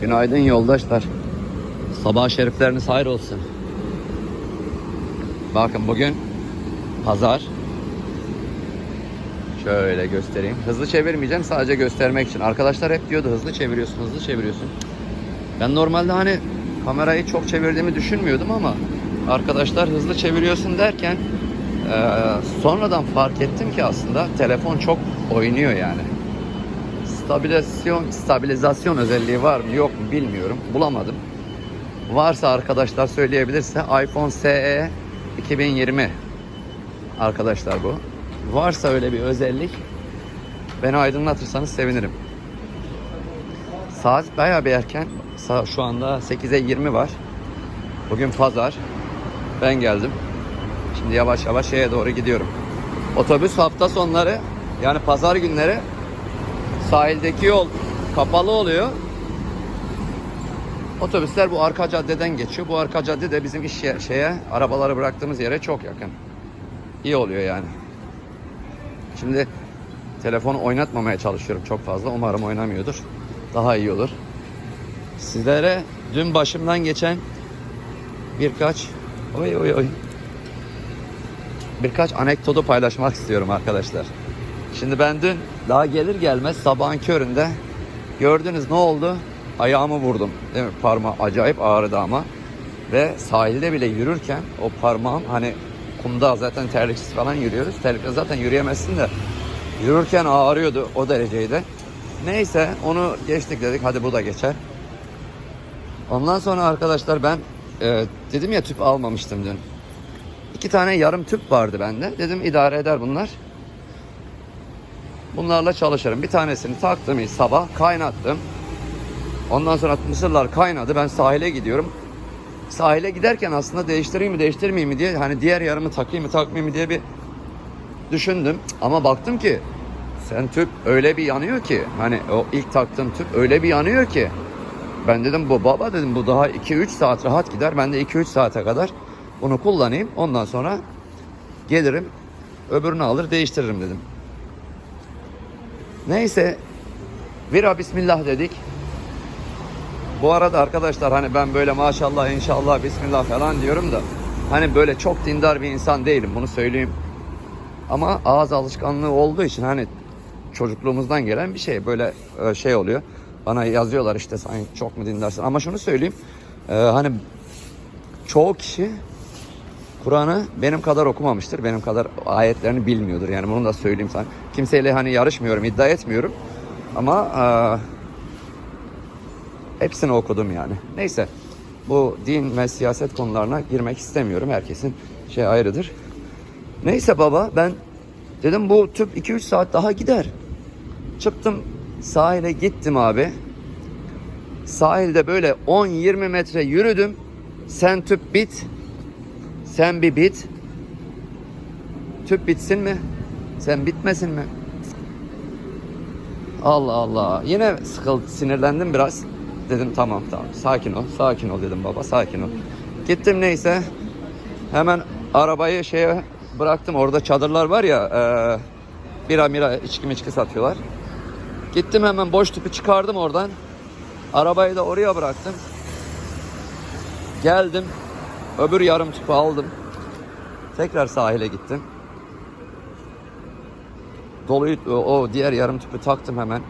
Günaydın yoldaşlar. Sabah şerifleriniz hayır olsun. Bakın bugün pazar. Şöyle göstereyim. Hızlı çevirmeyeceğim sadece göstermek için. Arkadaşlar hep diyordu hızlı çeviriyorsun, hızlı çeviriyorsun. Ben normalde hani kamerayı çok çevirdiğimi düşünmüyordum ama arkadaşlar hızlı çeviriyorsun derken sonradan fark ettim ki aslında telefon çok oynuyor yani. Stabilizasyon, stabilizasyon özelliği var mı yok mu bilmiyorum. Bulamadım. Varsa arkadaşlar söyleyebilirse iPhone SE 2020 arkadaşlar bu. Varsa öyle bir özellik beni aydınlatırsanız sevinirim. Saat bayağı bir erken. Şu anda 8'e 20 var. Bugün pazar. Ben geldim. Şimdi yavaş yavaş şeye doğru gidiyorum. Otobüs hafta sonları yani pazar günleri sahildeki yol kapalı oluyor. Otobüsler bu arka caddeden geçiyor. Bu arka cadde de bizim iş yer- şeye arabaları bıraktığımız yere çok yakın. İyi oluyor yani. Şimdi telefonu oynatmamaya çalışıyorum çok fazla. Umarım oynamıyordur. Daha iyi olur. Sizlere dün başımdan geçen birkaç oy oy oy birkaç anekdotu paylaşmak istiyorum arkadaşlar. Şimdi ben dün daha gelir gelmez sabahın köründe gördünüz ne oldu? Ayağımı vurdum. Değil mi? Parmağı acayip ağrıdı ama. Ve sahilde bile yürürken o parmağım hani kumda zaten terliksiz falan yürüyoruz. Terlikle zaten yürüyemezsin de yürürken ağrıyordu o dereceydi. Neyse onu geçtik dedik hadi bu da geçer. Ondan sonra arkadaşlar ben e, dedim ya tüp almamıştım dün. İki tane yarım tüp vardı bende. Dedim idare eder bunlar. Bunlarla çalışırım. Bir tanesini taktım sabah kaynattım. Ondan sonra mısırlar kaynadı. Ben sahile gidiyorum. Sahile giderken aslında değiştireyim mi değiştirmeyeyim mi diye hani diğer yarımı takayım mı takmayayım mı diye bir düşündüm. Ama baktım ki sen tüp öyle bir yanıyor ki hani o ilk taktığım tüp öyle bir yanıyor ki ben dedim bu baba dedim bu daha 2-3 saat rahat gider. Ben de 2-3 saate kadar bunu kullanayım. Ondan sonra gelirim öbürünü alır değiştiririm dedim. Neyse vira bismillah dedik. Bu arada arkadaşlar hani ben böyle maşallah inşallah bismillah falan diyorum da hani böyle çok dindar bir insan değilim bunu söyleyeyim. Ama ağız alışkanlığı olduğu için hani çocukluğumuzdan gelen bir şey böyle e, şey oluyor. Bana yazıyorlar işte sen çok mu dindarsın ama şunu söyleyeyim e, hani çoğu kişi Kur'an'ı benim kadar okumamıştır. Benim kadar ayetlerini bilmiyordur. Yani bunu da söyleyeyim sana. Kimseyle hani yarışmıyorum, iddia etmiyorum. Ama e, hepsini okudum yani. Neyse. Bu din ve siyaset konularına girmek istemiyorum. Herkesin şey ayrıdır. Neyse baba ben dedim bu tüp 2-3 saat daha gider. Çıktım sahile gittim abi. Sahilde böyle 10-20 metre yürüdüm. Sen tüp bit. Sen bir bit. Tüp bitsin mi? Sen bitmesin mi? Allah Allah. Yine sıkıldı, sinirlendim biraz. Dedim tamam tamam. Sakin ol, sakin ol dedim baba, sakin ol. Gittim neyse. Hemen arabayı şeye bıraktım. Orada çadırlar var ya. E, bira mira içki miçki satıyorlar. Gittim hemen boş tüpü çıkardım oradan. Arabayı da oraya bıraktım. Geldim. Öbür yarım tüpü aldım. Tekrar sahile gittim. Doluyu o, o diğer yarım tüpü taktım hemen.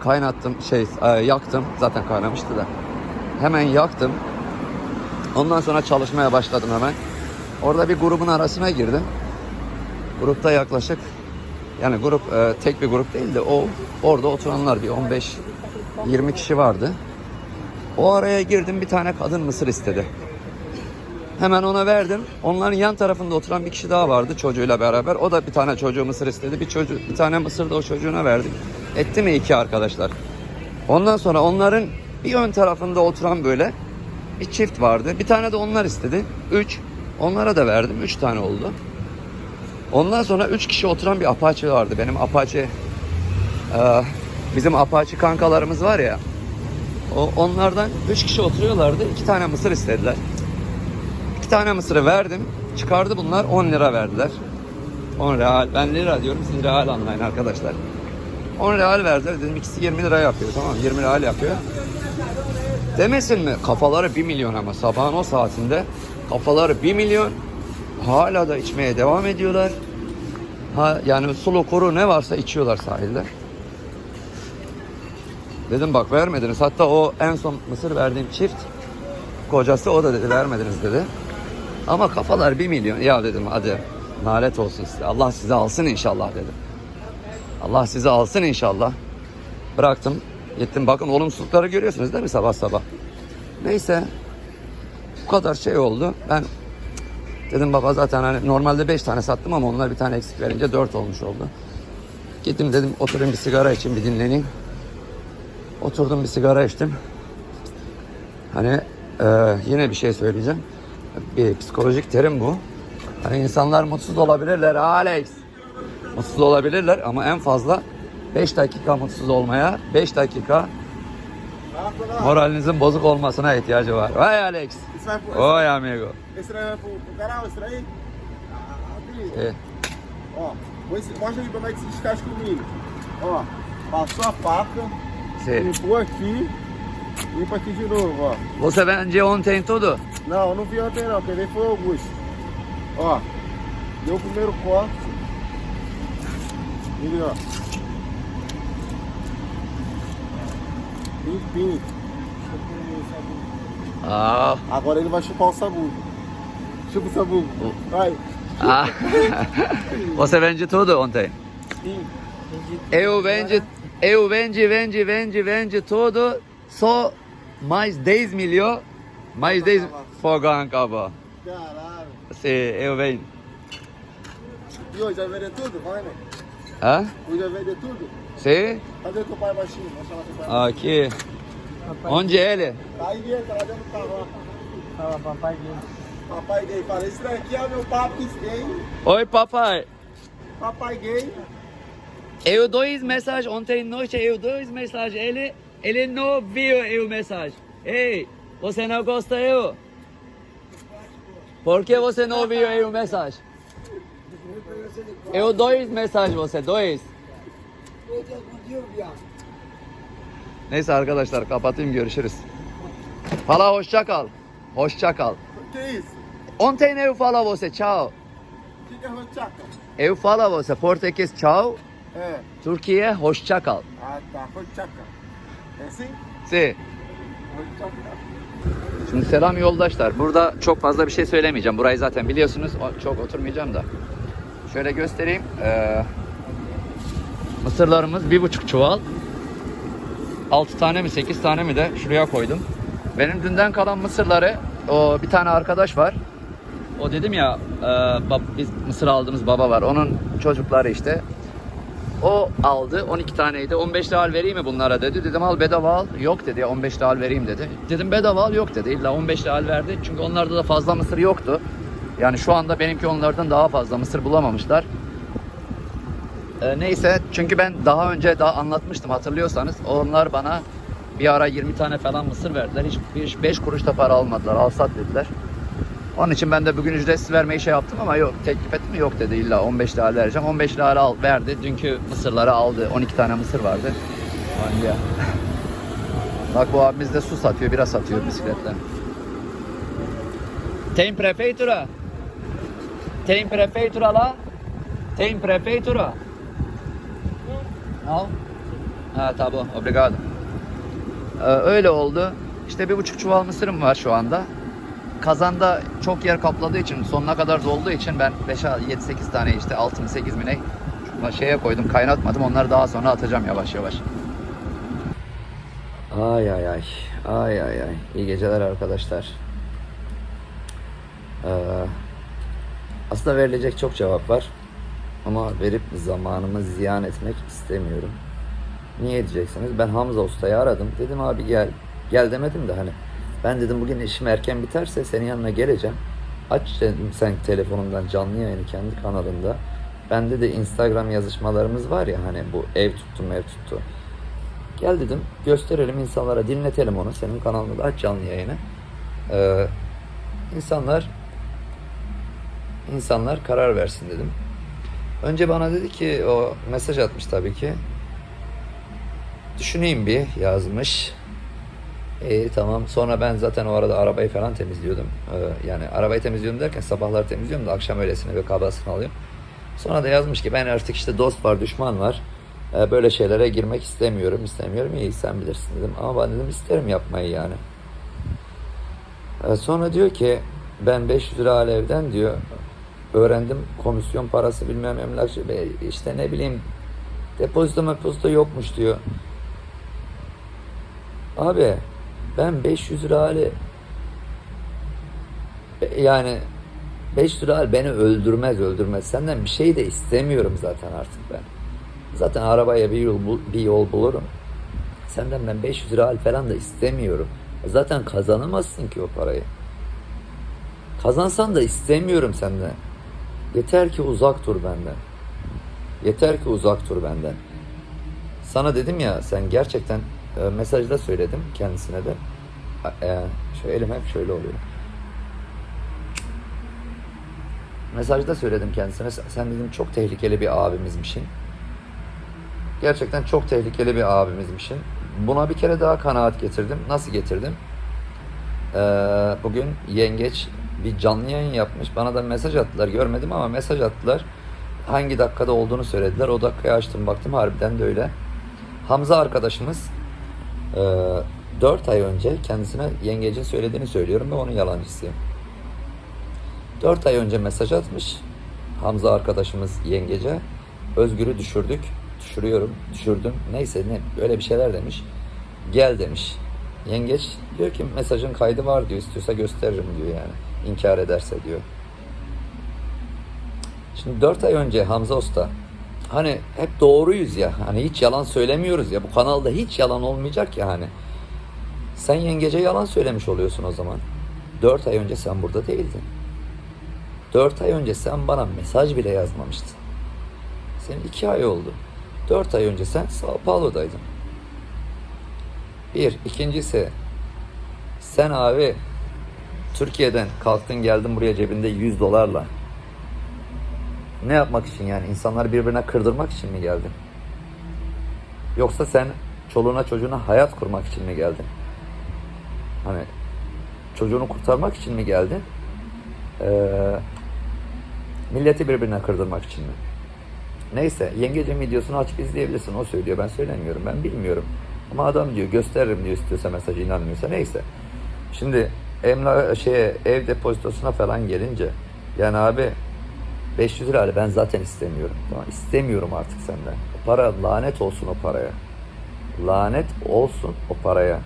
Kaynattım şey e, yaktım. Zaten kaynamıştı da. Hemen yaktım. Ondan sonra çalışmaya başladım hemen. Orada bir grubun arasına girdim. Grupta yaklaşık yani grup e, tek bir grup değil de o orada oturanlar bir 15 20 kişi vardı. O araya girdim bir tane kadın mısır istedi. Hemen ona verdim. Onların yan tarafında oturan bir kişi daha vardı çocuğuyla beraber. O da bir tane çocuğu mısır istedi. Bir çocuk bir tane mısır da o çocuğuna verdik. Etti mi iki arkadaşlar. Ondan sonra onların bir ön tarafında oturan böyle bir çift vardı. Bir tane de onlar istedi. Üç. Onlara da verdim. Üç tane oldu. Ondan sonra üç kişi oturan bir Apache vardı. Benim Apache e, bizim Apache kankalarımız var ya. Onlardan üç kişi oturuyorlardı. iki tane mısır istediler. Tane mısırı verdim. Çıkardı bunlar 10 lira verdiler. 10 real. Ben lira diyorum siz real anlayın arkadaşlar. 10 real verdiler. Dedim ikisi 20 lira yapıyor. Tamam 20 real yapıyor. Demesin mi? Kafaları 1 milyon ama sabahın o saatinde kafaları 1 milyon. Hala da içmeye devam ediyorlar. Ha, yani sulu kuru ne varsa içiyorlar sahilde. Dedim bak vermediniz. Hatta o en son mısır verdiğim çift kocası o da dedi vermediniz dedi. Ama kafalar 1 milyon. Ya dedim hadi nalet olsun size. Allah size alsın inşallah dedim. Allah size alsın inşallah. Bıraktım. Gittim bakın olumsuzlukları görüyorsunuz değil mi sabah sabah. Neyse. Bu kadar şey oldu. Ben dedim baba zaten hani normalde 5 tane sattım ama onlar bir tane eksik verince 4 olmuş oldu. Gittim dedim oturayım bir sigara için bir dinleneyim. Oturdum bir sigara içtim. Hani e, yine bir şey söyleyeceğim. Bir psikolojik terim bu. Hani insanlar mutsuz olabilirler Alex. Mutsuz olabilirler ama en fazla 5 dakika mutsuz olmaya, 5 dakika moralinizin bozuk olmasına ihtiyacı var. Vay Alex. Oy amigo. Ah. E, Ó, mostra aí como é que se descasca o milho. Ó, passou a faca, limpou aqui, limpa aqui de novo, ó. Você vende ontem tudo? Não, eu não vi ontem não, quem veio foi o Augusto. Ó, deu o primeiro corte. Ele, ó. Limpinho. Ah, Agora ele vai chupar o sabugo. Chupa o sabugo. Vai. ah. Você vende tudo ontem? Sim. Eu vende, eu vende, vende, vende, vende tudo. Só mais 10 milhões, mais 10 fogão acabou. Caralho. Sim, eu vendo. E hoje vai vender tudo? Vai, né? Hã? Hoje vai vender tudo? Sim? Cadê teu pai baixinho? Vou chamar teu pai. Aqui. Onde ele? Tá aí dentro, tá lá dentro do carro. Fala, papai gay. Papai gay. Fala, esse daqui é o meu papo gay. Oi papai. Papai gay. Eu dois mensagens ontem noite, eu dois mensagens. Ele, ele não viu eu mensagem. Ei, você não gosta eu? Por que você não viu eu mensagem? Eu dois mensagens você, dois. Neyse arkadaşlar kapatayım görüşürüz. Fala hoşça kal. Hoşça kal. Ontem eu falo você, tchau. Eu falo você, português tchau. Türkiye hoşça kal. Ah, tá. Rochaca. Si. Şimdi selam yoldaşlar. Burada çok fazla bir şey söylemeyeceğim. Burayı zaten biliyorsunuz. Çok oturmayacağım da. Şöyle göstereyim. Ee, mısırlarımız bir buçuk çuval. 6 tane mi 8 tane mi de şuraya koydum. Benim dünden kalan mısırları o bir tane arkadaş var. O dedim ya e, bab- biz mısır aldığımız baba var. Onun çocukları işte. O aldı 12 taneydi. 15 lira vereyim mi bunlara dedi. Dedim al bedava al. Yok dedi 15 lira vereyim dedi. Dedim bedava al yok dedi. İlla 15 lira verdi. Çünkü onlarda da fazla mısır yoktu. Yani şu anda benimki onlardan daha fazla mısır bulamamışlar. Ee, neyse çünkü ben daha önce daha anlatmıştım hatırlıyorsanız. Onlar bana bir ara 20 tane falan mısır verdiler. Hiç 5 kuruş da para almadılar. Al sat dediler. Onun için ben de bugün ücretsiz vermeyi şey yaptım ama yok teklif ettim yok dedi illa 15 lira vereceğim. 15 lira al, verdi. Dünkü mısırları aldı. 12 tane mısır vardı. Aman ya. Bak bu abimiz de su satıyor, bira satıyor bisikletle. Tem prefeitura? Tem prefeitura lá? Tem prefeitura? No? Ha tamam, obrigado. Ee, öyle oldu. İşte bir buçuk çuval mısırım var şu anda. Kazanda çok yer kapladığı için sonuna kadar dolduğu için ben 5 7 8 tane işte 6 mı 8 mi ne şeye koydum kaynatmadım onları daha sonra atacağım yavaş yavaş. Ay ay ay. Ay ay ay. İyi geceler arkadaşlar. Ee, aslında verilecek çok cevap var. Ama verip zamanımı ziyan etmek istemiyorum. Niye diyeceksiniz? Ben Hamza Usta'yı aradım. Dedim abi gel. Gel demedim de hani. Ben dedim bugün işim erken biterse senin yanına geleceğim. Aç sen telefonundan canlı yayını kendi kanalında. Bende de Instagram yazışmalarımız var ya hani bu ev tuttu ev tuttu. Gel dedim gösterelim insanlara dinletelim onu. Senin kanalında da aç canlı yayını. Ee, insanlar insanlar karar versin dedim. Önce bana dedi ki o mesaj atmış tabii ki. Düşüneyim bir yazmış. İyi tamam. Sonra ben zaten o arada arabayı falan temizliyordum. Ee, yani arabayı temizliyorum derken sabahlar temizliyorum da akşam öylesine bir kabasını alıyorum. Sonra da yazmış ki ben artık işte dost var, düşman var. Ee, böyle şeylere girmek istemiyorum, istemiyorum. İyi sen bilirsin dedim. Ama ben dedim isterim yapmayı yani. Ee, sonra diyor ki ben 500 lira alevden diyor öğrendim komisyon parası bilmem emlakçı işte ne bileyim depozito mepozito yokmuş diyor. Abi ben 500 lira yani 500 lira beni öldürmez öldürmez. Senden bir şey de istemiyorum zaten artık ben. Zaten arabaya bir yol, bir yol bulurum. Senden ben 500 lira falan da istemiyorum. Zaten kazanamazsın ki o parayı. Kazansan da istemiyorum senden. Yeter ki uzak dur benden. Yeter ki uzak dur benden. Sana dedim ya sen gerçekten e, mesajda söyledim kendisine de. E, şu elim hep şöyle oluyor. Mesajda söyledim kendisine. Sen dedim çok tehlikeli bir abimizmişsin. Gerçekten çok tehlikeli bir abimizmişsin. Buna bir kere daha kanaat getirdim. Nasıl getirdim? Ee, bugün yengeç bir canlı yayın yapmış. Bana da mesaj attılar. Görmedim ama mesaj attılar. Hangi dakikada olduğunu söylediler. O dakikayı açtım baktım harbiden de öyle. Hamza arkadaşımız 4 ay önce kendisine yengecin söylediğini söylüyorum ve onun yalancısıyım. 4 ay önce mesaj atmış Hamza arkadaşımız yengece. Özgür'ü düşürdük. Düşürüyorum, düşürdüm. Neyse ne böyle bir şeyler demiş. Gel demiş. Yengeç diyor ki mesajın kaydı var diyor. İstiyorsa gösteririm diyor yani. İnkar ederse diyor. Şimdi 4 ay önce Hamza Usta hani hep doğruyuz ya. Hani hiç yalan söylemiyoruz ya. Bu kanalda hiç yalan olmayacak ya hani. Sen yengece yalan söylemiş oluyorsun o zaman. 4 ay önce sen burada değildin. 4 ay önce sen bana mesaj bile yazmamıştın. Senin 2 ay oldu. 4 ay önce sen Sao Paulo'daydın. Bir. ikincisi sen abi Türkiye'den kalktın geldin buraya cebinde 100 dolarla. Ne yapmak için yani? İnsanları birbirine kırdırmak için mi geldin? Yoksa sen çoluğuna çocuğuna hayat kurmak için mi geldin? Hani çocuğunu kurtarmak için mi geldin? Ee, milleti birbirine kırdırmak için mi? Neyse yengecim videosunu açıp izleyebilirsin. O söylüyor. Ben söylemiyorum. Ben bilmiyorum. Ama adam diyor gösteririm diyor istiyorsa mesajı inanmıyorsa. Neyse. Şimdi emla şeye ev depozitosuna falan gelince yani abi 500 lira ben zaten istemiyorum. Tamam, istemiyorum artık senden. O para lanet olsun o paraya. Lanet olsun o paraya.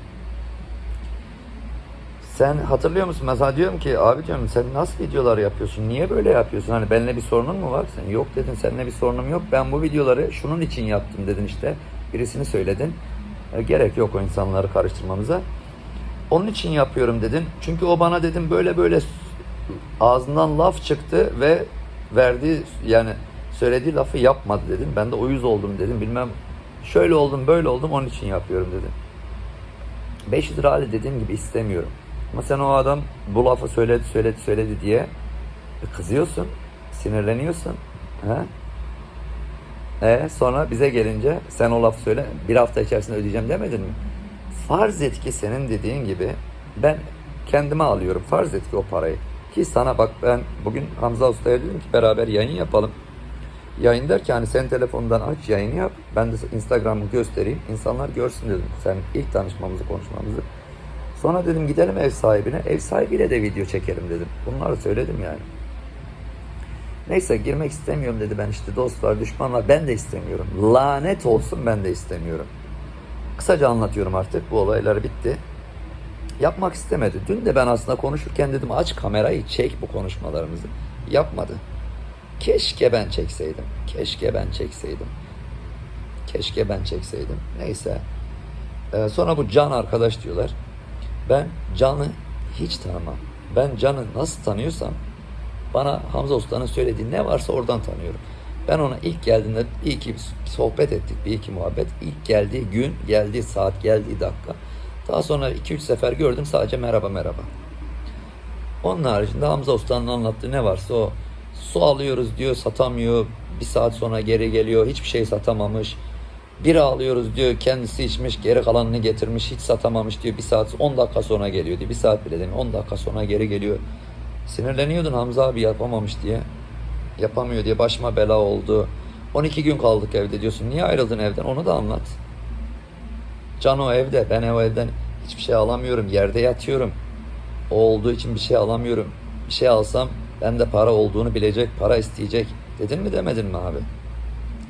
Sen hatırlıyor musun? Mesela diyorum ki abi diyorum sen nasıl videolar yapıyorsun? Niye böyle yapıyorsun? Hani benimle bir sorunun mu var? Sen yok dedin seninle bir sorunum yok. Ben bu videoları şunun için yaptım dedin işte. Birisini söyledin. E, gerek yok o insanları karıştırmamıza. Onun için yapıyorum dedin. Çünkü o bana dedim böyle böyle ağzından laf çıktı ve verdiği yani söylediği lafı yapmadı dedim. Ben de uyuz oldum dedim. Bilmem şöyle oldum böyle oldum onun için yapıyorum dedim. 500 lira hali dediğim gibi istemiyorum. Ama sen o adam bu lafı söyledi söyledi söyledi diye kızıyorsun, sinirleniyorsun. He? E sonra bize gelince sen o lafı söyle bir hafta içerisinde ödeyeceğim demedin mi? Farz et ki senin dediğin gibi ben kendime alıyorum. Farz et ki o parayı. Ki sana bak ben bugün Hamza Usta'ya dedim ki beraber yayın yapalım. Yayın derken hani sen telefondan aç yayını yap. Ben de Instagram'ı göstereyim. İnsanlar görsün dedim. Sen ilk tanışmamızı konuşmamızı. Sonra dedim gidelim ev sahibine. Ev sahibiyle de video çekelim dedim. Bunları söyledim yani. Neyse girmek istemiyorum dedi ben işte dost var düşman var ben de istemiyorum. Lanet olsun ben de istemiyorum. Kısaca anlatıyorum artık bu olaylar bitti. Yapmak istemedi. Dün de ben aslında konuşurken dedim aç kamerayı çek bu konuşmalarımızı. Yapmadı. Keşke ben çekseydim. Keşke ben çekseydim. Keşke ben çekseydim. Neyse. Ee, sonra bu Can arkadaş diyorlar. Ben Can'ı hiç tanımam. Ben Can'ı nasıl tanıyorsam bana Hamza Usta'nın söylediği ne varsa oradan tanıyorum. Ben ona ilk geldiğinde bir iki sohbet ettik, bir iki muhabbet. İlk geldiği gün, geldiği saat, geldiği dakika. Daha sonra iki üç sefer gördüm sadece merhaba merhaba. Onun haricinde Hamza Usta'nın anlattığı ne varsa o. Su alıyoruz diyor satamıyor. Bir saat sonra geri geliyor. Hiçbir şey satamamış. Bir alıyoruz diyor kendisi içmiş geri kalanını getirmiş hiç satamamış diyor bir saat 10 dakika sonra geliyor diyor bir saat bile değil 10 dakika sonra geri geliyor. Sinirleniyordun Hamza abi yapamamış diye. Yapamıyor diye başıma bela oldu. 12 gün kaldık evde diyorsun. Niye ayrıldın evden onu da anlat. Can o evde ben o evden hiçbir şey alamıyorum yerde yatıyorum. O olduğu için bir şey alamıyorum. Bir şey alsam ben de para olduğunu bilecek para isteyecek. Dedin mi demedin mi abi?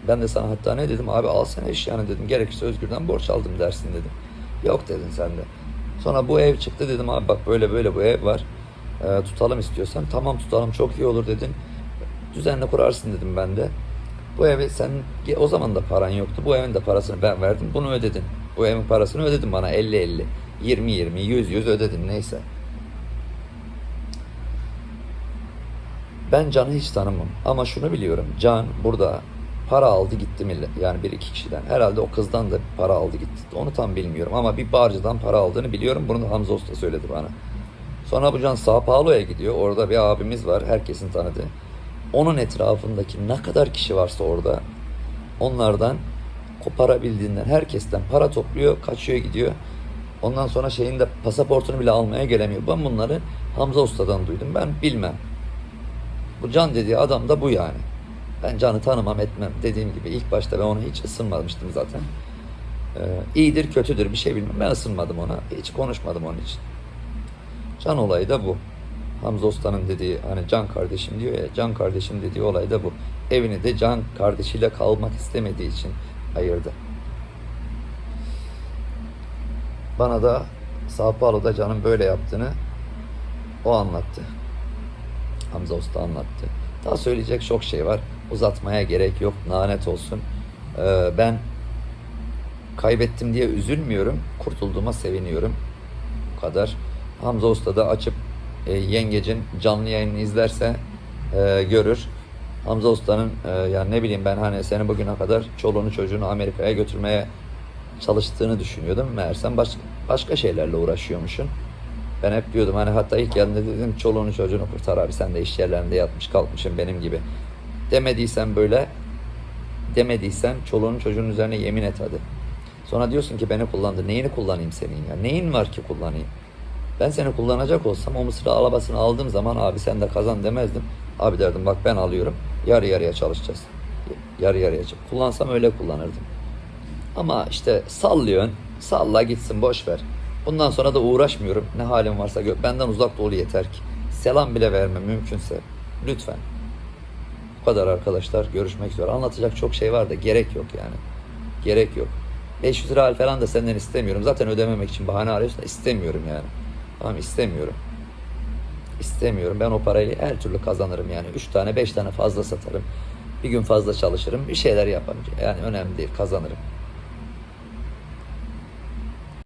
Ben de sana hatta ne dedim abi al sen eşyanı dedim. Gerekirse Özgür'den borç aldım dersin dedim. Yok dedin sen de. Sonra bu ev çıktı dedim abi bak böyle böyle bu ev var. Ee, tutalım istiyorsan tamam tutalım çok iyi olur dedin. Düzenli kurarsın dedim ben de. Bu evi sen o zaman da paran yoktu. Bu evin de parasını ben verdim. Bunu ödedin. Bu evin parasını ödedin bana 50 50. 20 20 100 100 ödedin neyse. Ben Can'ı hiç tanımam. Ama şunu biliyorum. Can burada para aldı gitti millet. Yani bir iki kişiden. Herhalde o kızdan da para aldı gitti. Onu tam bilmiyorum. Ama bir barcıdan para aldığını biliyorum. Bunu da Hamza Usta söyledi bana. Sonra bu Can Sao Paulo'ya gidiyor. Orada bir abimiz var. Herkesin tanıdığı. Onun etrafındaki ne kadar kişi varsa orada onlardan koparabildiğinden herkesten para topluyor, kaçıyor gidiyor. Ondan sonra şeyin de pasaportunu bile almaya gelemiyor. Ben bunları Hamza Usta'dan duydum. Ben bilmem. Bu Can dediği adam da bu yani. Ben Can'ı tanımam etmem. Dediğim gibi ilk başta ben ona hiç ısınmamıştım zaten. Ee, iyidir kötüdür bir şey bilmem. Ben ısınmadım ona. Hiç konuşmadım onun için. Can olayı da bu. Hamza Usta'nın dediği hani Can kardeşim diyor ya Can kardeşim dediği olay da bu. Evini de Can kardeşiyle kalmak istemediği için ayırdı. Bana da Sao Paulo'da Can'ın böyle yaptığını o anlattı. Hamza Usta anlattı. Daha söyleyecek çok şey var. Uzatmaya gerek yok. Lanet olsun. Ee, ben kaybettim diye üzülmüyorum. Kurtulduğuma seviniyorum. Bu kadar. Hamza Usta da açıp e, yengecin canlı yayınını izlerse e, görür. Hamza Usta'nın e, yani ne bileyim ben hani seni bugüne kadar çoluğunu çocuğunu Amerika'ya götürmeye çalıştığını düşünüyordum. Meğersem başka, başka şeylerle uğraşıyormuşsun. Ben hep diyordum hani hatta ilk geldiğinde dedim çoluğunu çocuğunu kurtar abi sen de iş yerlerinde yatmış kalkmışsın benim gibi. Demediysen böyle demediysen çoluğunun çocuğun üzerine yemin et hadi. Sonra diyorsun ki beni kullandı. Neyini kullanayım senin ya? Neyin var ki kullanayım? Ben seni kullanacak olsam o mısır alabasını aldığım zaman abi sen de kazan demezdim. Abi derdim bak ben alıyorum. Yarı yarıya çalışacağız. Yarı yarıya. Kullansam öyle kullanırdım. Ama işte sallıyorsun. Salla gitsin boş ver. Bundan sonra da uğraşmıyorum. Ne halim varsa gö- benden uzak ol yeter ki. Selam bile verme mümkünse. Lütfen. Bu kadar arkadaşlar. Görüşmek üzere. Anlatacak çok şey var da gerek yok yani. Gerek yok. 500 lira falan da senden istemiyorum. Zaten ödememek için bahane arıyorsun istemiyorum yani. Tamam istemiyorum. İstemiyorum. Ben o parayı her türlü kazanırım yani. 3 tane 5 tane fazla satarım. Bir gün fazla çalışırım. Bir şeyler yaparım. Yani önemli değil. Kazanırım.